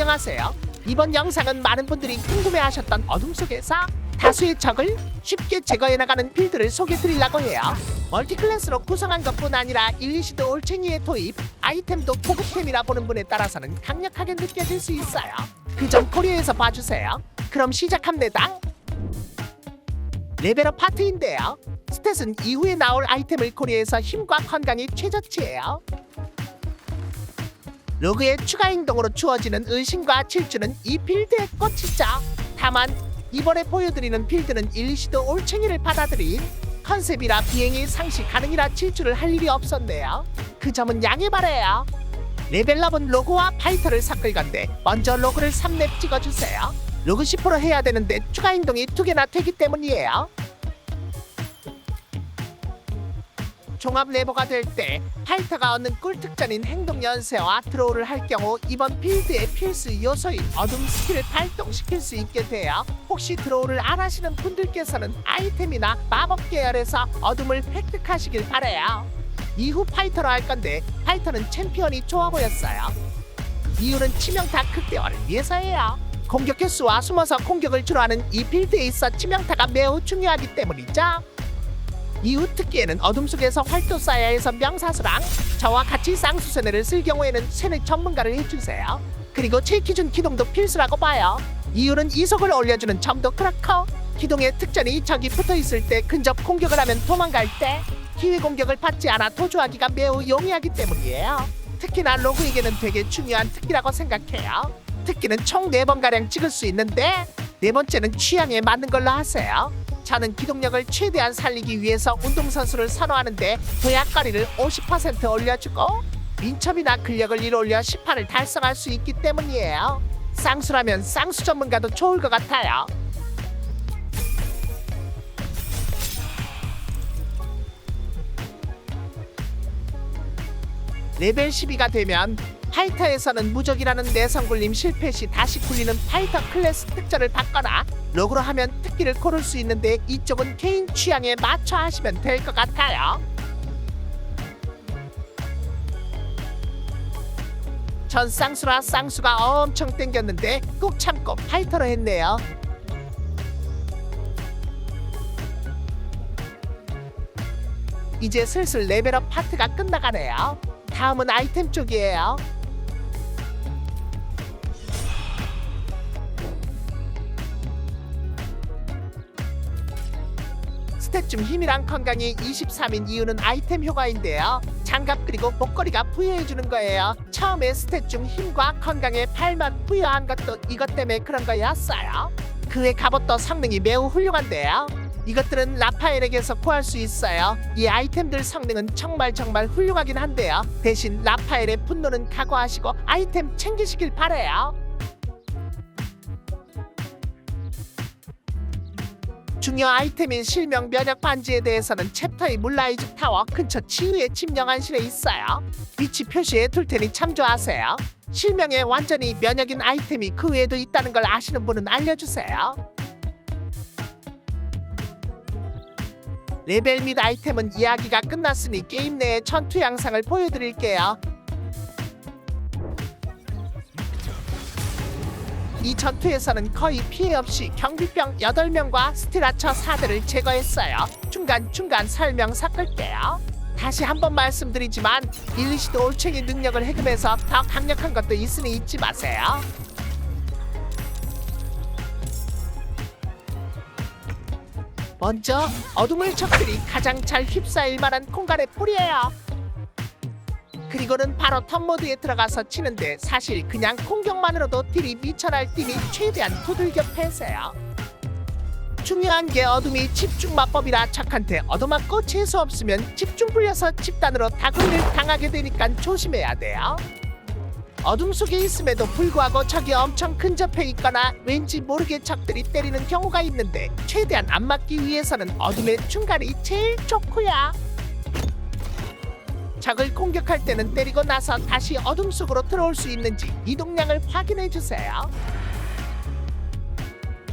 안녕하세요. 이번 영상은 많은 분들이 궁금해하셨던 어둠 속에서 다수의 적을 쉽게 제거해 나가는 빌드를 소개드리려고 해요. 멀티클래스로 구성한 것뿐 아니라 일리시드 올챙이의 도입, 아이템도 고급템이라 보는 분에 따라서는 강력하게 느껴질 수 있어요. 그 점 고려해서 봐주세요. 그럼 시작합니다. 레벨업 파트인데요. 스탯은 이후에 나올 아이템을 고려해서 힘과 건강이 최저치예요. 로그의 추가 행동으로 주어지는 의심과 질주는 이 빌드의 꽃이죠. 다만 이번에 보여드리는 빌드는 일시도 올챙이를 받아들인 컨셉이라 비행이 상시 가능이라 질주를 할 일이 없었네요. 그 점은 양해 바래요. 레벨업은 로그와 파이터를 섞을 건데 먼저 로그를 3렙 찍어주세요. 로그 10% 해야 되는데 추가 행동이 두 개나 되기 때문이에요. 종합 레버가 될 때 파이터가 얻는 꿀 특전인 행동 연쇄와 드로우를 할 경우 이번 빌드의 필수 요소인 어둠 스킬을 발동시킬 수 있게 돼요. 혹시 드로우를 안 하시는 분들께서는 아이템이나 마법 계열에서 어둠을 획득하시길 바래요. 이후 파이터로 할 건데 파이터는 챔피언이 좋아 보였어요. 이유는 치명타 극대화를 위해서예요. 공격 횟수와 숨어서 공격을 주로 하는 이 빌드에 있어 치명타가 매우 중요하기 때문이죠. 이후 특기에는 어둠 속에서 활도사야에서 명사수랑 저와 같이 쌍수세네를 쓸 경우에는 세네 전문가를 해주세요. 그리고 최기준 기동도 필수라고 봐요. 이유는 이속을 올려주는 점도 그렇고 기동의 특전이 적이 붙어 있을 때 근접 공격을 하면 도망갈 때 기회 공격을 받지 않아 도주하기가 매우 용이하기 때문이에요. 특히나 로그에게는 되게 중요한 특기라고 생각해요. 특기는 총 4번가량 찍을 수 있는데 네 번째는 취향에 맞는 걸로 하세요. 저는 기동력을 최대한 살리기 위해서 운동선수를 선호하는데 도약거리를 50% 올려주고 민첩이나 근력을 1 올려 18을 달성할 수 있기 때문이에요. 쌍수라면 쌍수 전문가도 좋을 것 같아요. 레벨 12가 되면 파이터에서는 무적이라는 내성 굴림 실패 시 다시 굴리는 파이터 클래스 특전을 받거나 로그로 하면 특기를 고를 수 있는데 이쪽은 개인 취향에 맞춰 하시면 될 것 같아요. 전 쌍수라 쌍수가 엄청 땡겼는데 꾹 참고 파이터로 했네요. 이제 슬슬 레벨업 파트가 끝나가네요. 다음은 아이템 쪽이에요. 중 힘이랑 건강이 23인 이유는 아이템 효과인데요. 장갑 그리고 목걸이가 부여해주는 거예요. 처음에 스탯 중 힘과 건강에 8만 부여한 것도 이것 때문에 그런 거였어요. 그의 갑옷도 성능이 매우 훌륭한데요. 이것들은 라파엘에게서 구할 수 있어요. 이 아이템들 성능은 정말 정말 훌륭하긴 한데요. 대신 라파엘의 분노는 각오하시고 아이템 챙기시길 바래요. 중요 아이템인 실명 면역 반지에 대해서는 챕터의 물라이즈 타워 근처 치유의 침령한실에 있어요. 위치 표시에 둘 테니 참조하세요. 실명에 완전히 면역인 아이템이 그 외에도 있다는 걸 아시는 분은 알려주세요. 레벨 및 아이템은 이야기가 끝났으니 게임 내의 전투 양상을 보여드릴게요. 이 전투에서는 거의 피해 없이 경비병 8명과 스티라처 4대를 제거했어요. 중간중간 설명 섞을게요. 다시 한번 말씀드리지만 일리시드 올챙이 능력을 해금해서 더 강력한 것도 있으니 잊지 마세요. 먼저 어둠을 적들이 가장 잘 휩싸일 만한 공간에 뿌리예요. 그리고는 바로 턴 모드에 들어가서 치는데 사실 그냥 공격만으로도 딜이 미쳐날 딜이 최대한 두들겨 패세요. 중요한 게 어둠이 집중 마법이라 적한테 얻어맞고 재수 없으면 집중 불려서 집단으로 다굴을 당하게 되니까 조심해야 돼요. 어둠 속에 있음에도 불구하고 적이 엄청 근접해 있거나 왠지 모르게 적들이 때리는 경우가 있는데 최대한 안 맞기 위해서는 어둠의 중간이 제일 좋고요. 적을 공격할 때는 때리고 나서 다시 어둠 속으로 들어올 수 있는지 이동량을 확인해 주세요.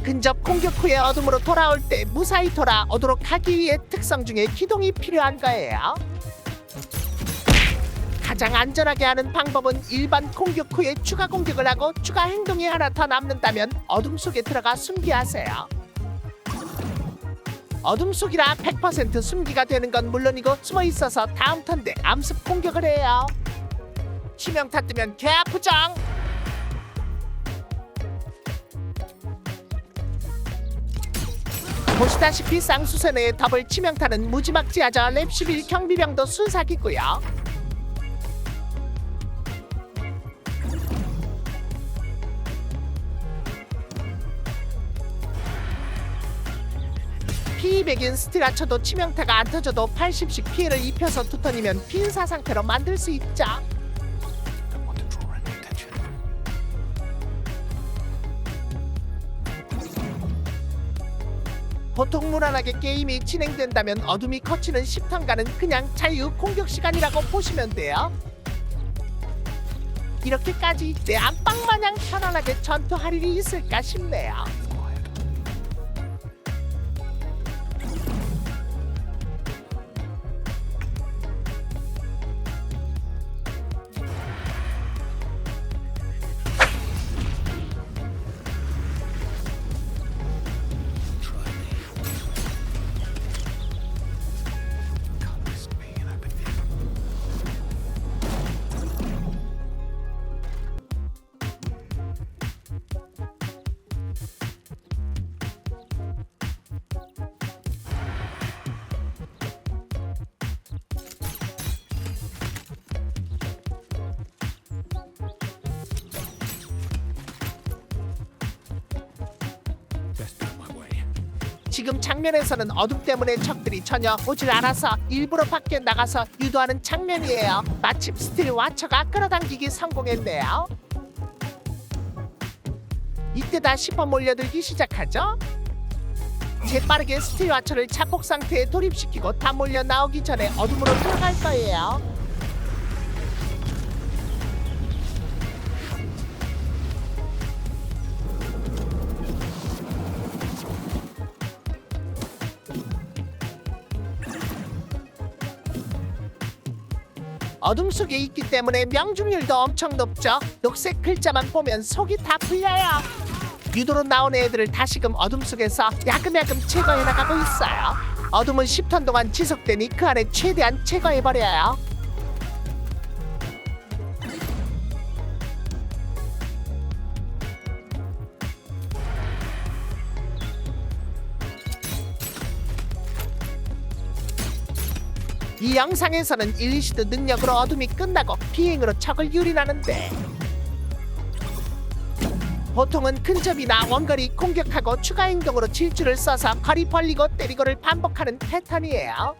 근접 공격 후에 어둠으로 돌아올 때 무사히 돌아 오도록 하기 위해 특성 중에 기동이 필요한 거예요. 가장 안전하게 하는 방법은 일반 공격 후에 추가 공격을 하고 추가 행동이 하나 더 남는다면 어둠 속에 들어가 숨기하세요. 어둠 속이라 100% 숨기가 되는 건 물론이고 숨어 있어서 다음 턴 때 암습 공격을 해요. 치명타 뜨면 개 아프죠? 보시다시피 쌍수선의 더블 치명타는 무지막지하죠. 랩11 경비병도 순삭이고요. P200인 스틸아쳐도 치명타가 안 터져도 80씩 피해를 입혀서 두 턴이면 빈사 상태로 만들 수 attention. 보통 무난하게 게임이 진행된다면 어둠이 커치는 10턴가는 그냥 자유 공격 시간이라고 보시면 돼요. 이렇게까지 내 안방 마냥 편안하게 전투할 일이 있을까 싶네요. 지금 장면에서는 어둠 때문에 적들이 전혀 오질 않아서 일부러 밖에 나가서 유도하는 장면이에요. 마침 스틸 와처가 끌어당기기 성공했네요. 이때다 싶어 몰려들기 시작하죠. 재빠르게 스틸 와처를 자폭 상태에 돌입시키고 다 몰려 나오기 전에 어둠으로 들어갈 거예요. 어둠 속에 있기 때문에 명중률도 엄청 높죠. 녹색 글자만 보면 속이 다 풀려요. 유도로 나온 애들을 다시금 어둠 속에서 야금야금 제거해 나가고 있어요. 어둠은 10턴 동안 지속되니 그 안에 최대한 제거해 버려요. 이 영상에서는 일리시드 능력으로 어둠이 끝나고 비행으로 적을 유린하는데 보통은 근접이나 원거리 공격하고 추가 행동으로 질주를 써서 거리 벌리고 때리고를 반복하는 패턴이에요.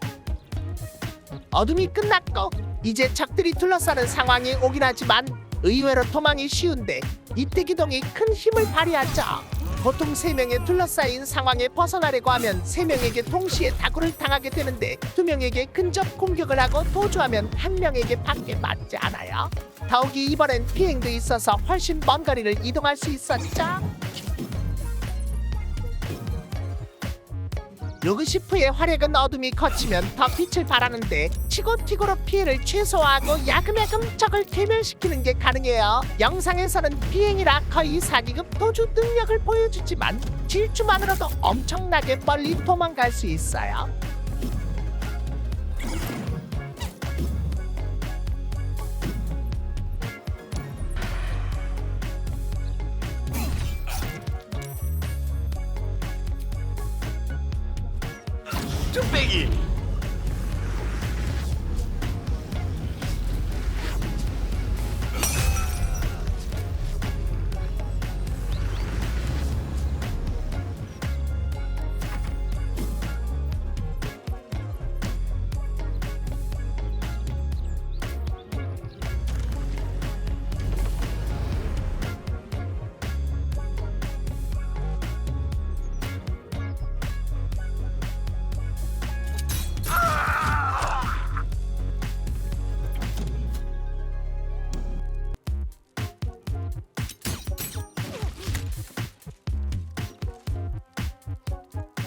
어둠이 끝났고 이제 적들이 둘러싸는 상황이 오긴 하지만 의외로 도망이 쉬운데 이때 기동이 큰 힘을 발휘하죠. 보통 세명에 둘러싸인 상황에 벗어나려고 하면 세명에게 동시에 다구를 당하게 되는데 두명에게 근접 공격을 하고 도주하면 한명에게 밖에 맞지 않아요. 더욱이 이번엔 비행도 있어서 훨씬 먼 거리를 이동할 수 있었죠. 루그시프의 활약은 어둠이 거치면 더 빛을 발하는데 치고튀고로 피해를 최소화하고 야금야금 적을 괴멸시키는 게 가능해요. 영상에서는 비행이라 거의 사기급 도주 능력을 보여주지만 질주만으로도 엄청나게 멀리 도망갈 수 있어요. России.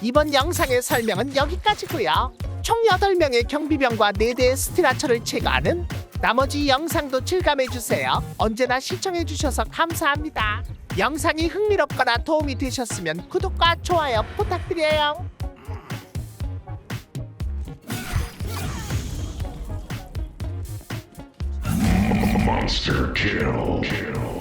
이번 영상의 설명은 여기까지고요. 총 8명의 경비병과 4대의 스틸아처를 제거하는 나머지 영상도 즐감해주세요. 언제나 시청해주셔서 감사합니다. 영상이 흥미롭거나 도움이 되셨으면 구독과 좋아요 부탁드려요. Monster kill. kill.